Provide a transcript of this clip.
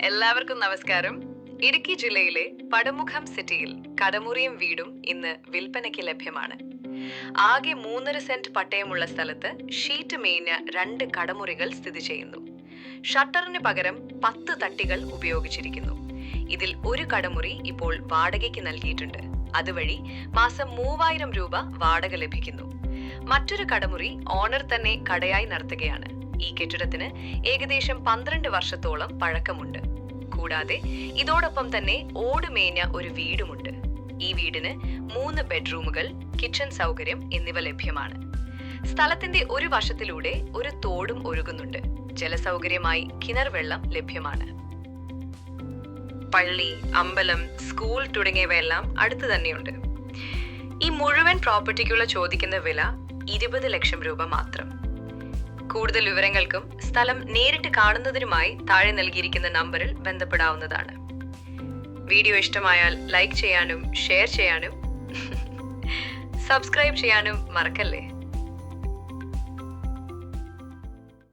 എല്ലാവർക്കും നമസ്കാരം. ഇടുക്കി ജില്ലയിലെ പടമുഖം സിറ്റിയിൽ കടമുറിയും വീടും ഇന്ന് വിൽപ്പനയ്ക്ക് ലഭ്യമാണ്. ആകെ മൂന്നര സെന്റ് പട്ടയമുള്ള സ്ഥലത്ത് ഷീറ്റ് മേഞ്ഞ രണ്ട് കടമുറികൾ സ്ഥിതി ചെയ്യുന്നു. ഷട്ടറിന് പകരം പത്ത് തട്ടികൾ ഉപയോഗിച്ചിരിക്കുന്നു. ഇതിൽ ഒരു കടമുറി ഇപ്പോൾ വാടകയ്ക്ക് നൽകിയിട്ടുണ്ട്. അതുവഴി മാസം മൂവായിരം രൂപ വാടക ലഭിക്കുന്നു. മറ്റൊരു കടമുറി ഓണർ തന്നെ കടയായി നടത്തുകയാണ്. ഈ കെട്ടിടത്തിന് ഏകദേശം പന്ത്രണ്ട് വർഷത്തോളം പഴക്കമുണ്ട്. കൂടാതെ ഇതോടൊപ്പം തന്നെ ഓടുമേഞ്ഞ ഒരു വീടുമുണ്ട്. ഈ വീടിന് മൂന്ന് ബെഡ്റൂമുകൾ കിച്ചൺ സൗകര്യം എന്നിവ ലഭ്യമാണ്. സ്ഥലത്തിന്റെ ഒരു വശത്തിലൂടെ ഒരു തോടും ഒഴുകുന്നുണ്ട് ജലസൗകര്യമായി കിണർ വെള്ളം ലഭ്യമാണ്. പള്ളി അമ്പലം സ്കൂൾ തുടങ്ങിയവയെല്ലാം അടുത്ത് തന്നെയുണ്ട്. ഈ മുഴുവൻ പ്രോപ്പർട്ടിക്കുള്ള ചോദിക്കുന്ന വില ഇരുപത് ലക്ഷം രൂപ മാത്രം. കൂടുതൽ വിവരങ്ങൾക്കും സ്ഥലം നേരിട്ട് കാണുന്നതിനുമായി താഴെ നൽകിയിരിക്കുന്ന നമ്പറിൽ ബന്ധപ്പെടാവുന്നതാണ്. വീഡിയോ ഇഷ്ടമായാൽ ലൈക്ക് ചെയ്യാനും ഷെയർ ചെയ്യാനും സബ്സ്ക്രൈബ് ചെയ്യാനും മറക്കല്ലേ?